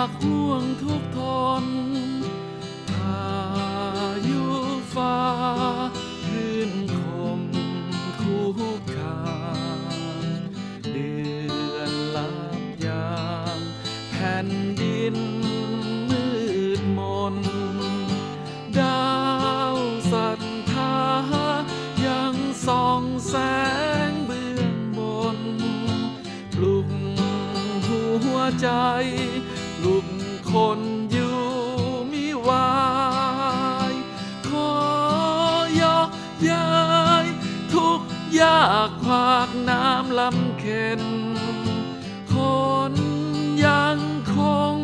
ากห่วงทุกทนพายุฟ้ารื่นคมทุกขามเดือนลามยามแผ่นดินมืดมน ดาวสัทธายังส่องแสงเบื้องบน ปลุกหัวใจ ลุกคนอยู่มิวายขอยกย้ายทุกยากขวากน้ำลำเค็น คนยังคง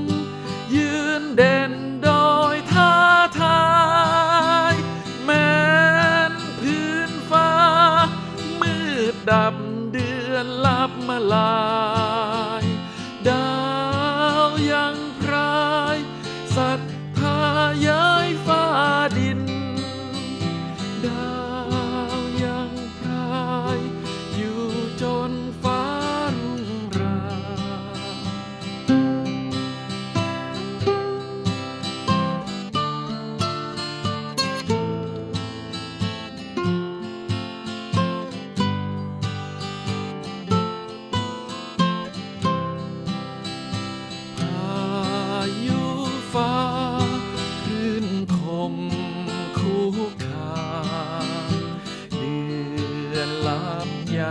ยืนเด่นโดยท้าทายแม้นพื้นฟ้ามืดดับ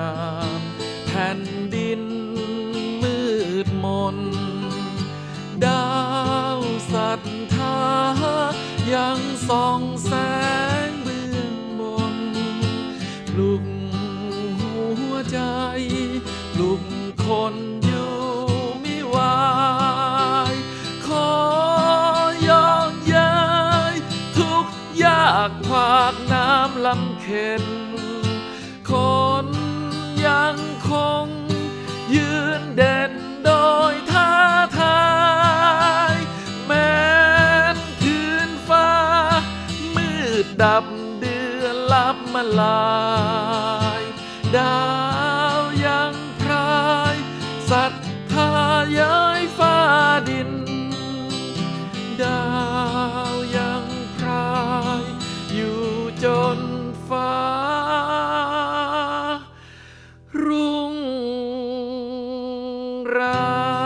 ามแผ่นดินมืดมน ดาวสัทธายังส่องแสงเบื้องบนปลุกหัวใจปลุกคนอยู่มิวายขอยกย้ายทุกยากขวากน้ำลำเค็น ดับเดือนลับมาลาย ดาวยังพรายสัตทาย้ายฟ้าดิน ดาวยังพรายอยู่จนฟ้า รุ่งรา